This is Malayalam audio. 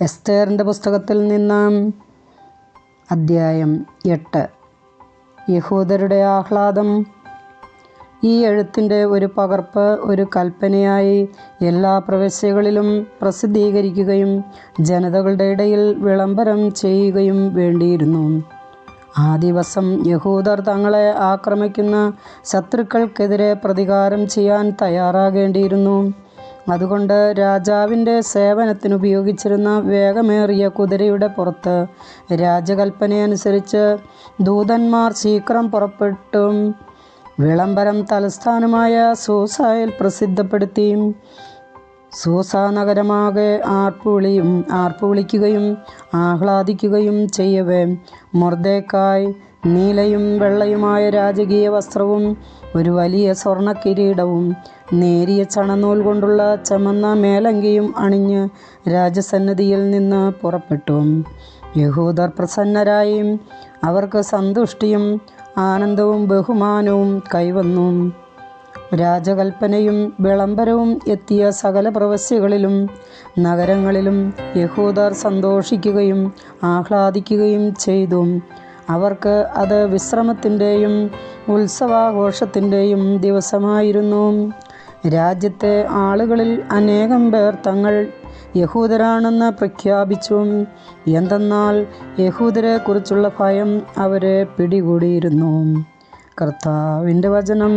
എസ്തേറിന്റെ പുസ്തകത്തിൽ നിന്നാം. അദ്ധ്യായം എട്ട്. യഹൂദരുടെ ആഹ്ലാദം. ഈ എഴുത്തിന്റെ ഒരു പകർപ്പ് ഒരു കൽപ്പനയായി എല്ലാ പ്രവിശ്യകളിലും പ്രസിദ്ധീകരിക്കുകയും ജനതകളുടെ ഇടയിൽ വിളംബരം ചെയ്യുകയും വേണ്ടിയിരുന്നു. ആ ദിവസം യഹൂദർ തങ്ങളെ ആക്രമിക്കുന്ന ശത്രുക്കൾക്കെതിരെ പ്രതികാരം ചെയ്യാൻ തയ്യാറാകേണ്ടിയിരുന്നു. അതുകൊണ്ട് രാജാവിന്റെ സേവനത്തിന് ഉപയോഗിച്ചിരുന്ന വേഗമേറിയ കുതിരയുടെ പുറത്ത് രാജകൽപ്പനയനുസരിച്ച് ദൂതന്മാർ ശീക്രം പുറപ്പെട്ടും വിളംബരം തലസ്ഥാനമായ സൂസായിൽ പ്രസിദ്ധപ്പെടുത്തി സൂസ നഗരമാകെ ആർപ്പുവിളിയും ആർപ്പുവിളിക്കുകയും ആഹ്ലാദിക്കുകയും ചെയ്യവേ. മൊർദേക്കായ് നീലയും വെള്ളയുമായ രാജകീയ വസ്ത്രവും ഒരു വലിയ സ്വർണ കിരീടവും നേരിയ ചണനൂൽ കൊണ്ടുള്ള ചമന്ന മേലങ്കിയും അണിഞ്ഞ് രാജസന്നിധിയിൽ നിന്ന് പുറപ്പെട്ടു. യഹൂദർ പ്രസന്നരായി. അവർക്ക് സന്തുഷ്ടിയും ആനന്ദവും ബഹുമാനവും കൈവന്നു. രാജകൽപ്പനയും വിളംബരവും എത്തിയ സകല പ്രവശ്യകളിലും നഗരങ്ങളിലും യഹൂദർ സന്തോഷിക്കുകയും ആഹ്ലാദിക്കുകയും ചെയ്തു. അവർക്ക് അത് വിശ്രമത്തിന്റെയും ഉത്സവാഘോഷത്തിന്റെയും ദിവസമായിരുന്നു. രാജ്യത്തെ ആളുകളിൽ അനേകം പേർ തങ്ങൾ യഹൂദരാണെന്ന് പ്രഖ്യാപിച്ചു. എന്തെന്നാൽ യഹൂദരെക്കുറിച്ചുള്ള ഭയം അവരെ പിടികൂടിയിരുന്നു. കർത്താവിന്റെ വചനം.